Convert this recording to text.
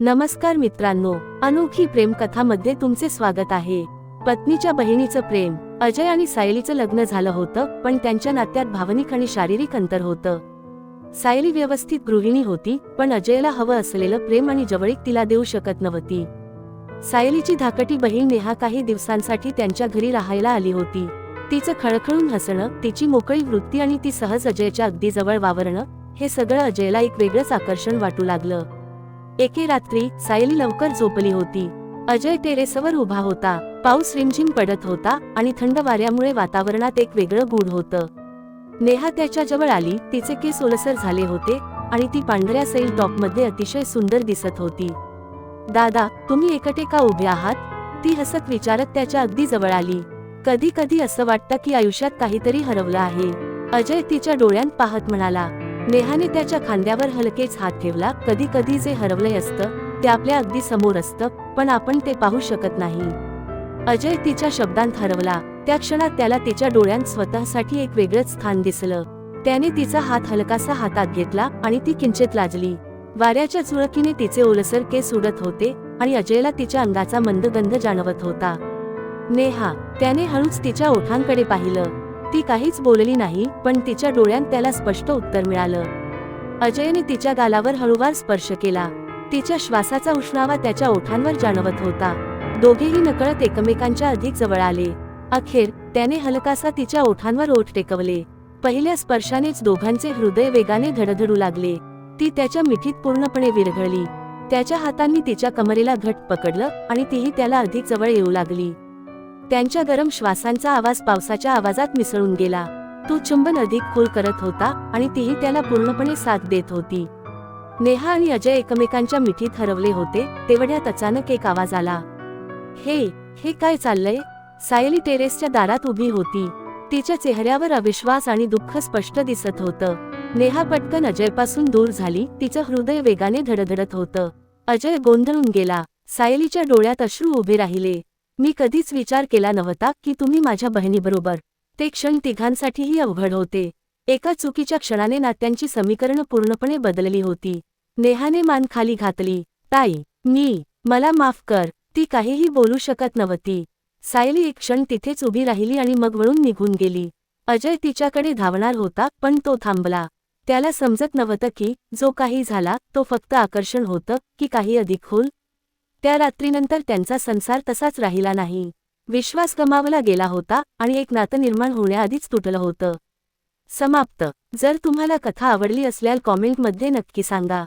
नमस्कार मित्रांनो अनोखी प्रेमकथामध्ये तुमचे स्वागत आहे. पत्नीच्या बहिणीचं प्रेम अजय आणि सायलीचं लग्न झालं होतं पण त्यांच्या नात्यात भावनिक आणि शारीरिक अंतर होतं. सायली व्यवस्थित गृहिणी होती पण अजयला हवं असलेलं प्रेम आणि जवळीक तिला देऊ शकत नव्हती. सायलीची धाकटी बहीण नेहा काही दिवसांसाठी त्यांच्या घरी राहायला आली होती. तिचं खळखळून हसणं तिची मोकळी वृत्ती आणि ती सहज अजयच्या अगदी जवळ वावरणं हे सगळं अजयला एक वेगळंच आकर्षण वाटू लागलं. एके रात्री सायली लवकर झोपली होती. अजय टेरेसवर उभा होता. पाऊस रिमझिम पडत होता आणि थंड वाऱ्यामुळे वातावरणात एक वेगळं गूढ होतं. नेहा त्याच्याजवळ आली तिचे केस ओलसर झाले होते आणि ती पांढऱ्या सैल टॉपमध्ये अतिशय सुंदर दिसत होती. दादा तुम्ही एकटे का उभे आहात? ती हसत विचारत त्याच्या अगदी जवळ आली. कधी कधी असं वाटतं की आयुष्यात काहीतरी हरवलं आहे. अजय तिच्या डोळ्यांत पाहत म्हणाला नेहाने त्याच्या खांद्यावर हलकेच हात ठेवला. कधी कधी जे हरवलंय असतं ते आपल्या अगदी समोर असतं पण आपण ते पाहू शकत नाही. अजय तिच्या शब्दांत हरवला. त्या क्षणात त्याला तिच्या डोळ्यांत स्वतःसाठी एक वेगळंच स्थान दिसलं. त्याने तिचा हात हलकासा हातात घेतला आणि ती किंचित लाजली. वाऱ्याच्या चुळकीने तिचे ओलसर केस उडत होते आणि अजयला तिच्या अंगाचा मंदगंध जाणवत होता. नेहा त्याने हळूच तिच्या ओठांकडे पाहिलं. ती काहीच बोलली नाही पण तिच्या डोळ्यांत त्याला स्पष्ट उत्तर मिळालं. अजयने तिच्या गालावर हळूवार स्पर्श केला. तिच्या श्वासाचा उष्णावा त्याच्या ओठांवर जाणवत होता. दोघेही नकळत एकमेकांच्या अधिक जवळ आले. अखेर त्याने हलकासा तिच्या ओठांवर ओठ टेकवले. पहिल्या स्पर्शानेच दोघांचे हृदय वेगाने धडधडू लागले. ती त्याच्या मिठीत पूर्णपणे विरघळली. त्याच्या हातांनी तिच्या कमरेला घट पकडलं आणि तीही त्याला अधिक जवळ येऊ लागली. त्यांच्या गरम श्वासांचा आवाज पावसाच्या आवाजात मिसळून गेला. तो चुंबन अधिक खोल करत होता आणि तीही त्याला पूर्णपणे साथ देत होती. नेहा आणि अजय एकमेकांच्या मिठीत हरवले होते तेवढ्यात अचानक एक आवाज आला. हे हे काय चाललंय? सायली टेरेसच्या दारात उभी होती. तिच्या चेहऱ्यावर अविश्वास आणि दुःख स्पष्ट दिसत होतं. नेहा पटकन अजयपासून दूर झाली तिचं हृदय वेगाने धडधडत होतं. अजय गोंधळून गेला. सायलीच्या डोळ्यात अश्रू उभे राहिले. मी कधीच विचार केला नव्हता की तुम्ही माझ्या बहिणीबरोबर ते क्षण तिघांसाठीही अवघड होते. एका चुकीच्या क्षणाने नात्यांची समीकरणं पूर्णपणे बदलली होती. नेहाने मान खाली घातली ताई मी मला माफ कर ती काहीही बोलू शकत नव्हती. सायली एक क्षण तिथेच उभी राहिली आणि मग वळून निघून गेली. अजय तिच्याकडे धावणार होता पण तो थांबला. त्याला समजत नव्हतं की जो काही झाला तो फक्त आकर्षण होतं की काही अधिक खोल त्या रात्रीनंतर त्यांचा संसार तसाच राहिला नाही. विश्वास गमावला गेला होता आणि एक नातं निर्माण होण्याआधीच तुटलं होतं. समाप्त. जर तुम्हाला कथा आवडली असल्यास कॉमेंटमध्ये नक्की सांगा.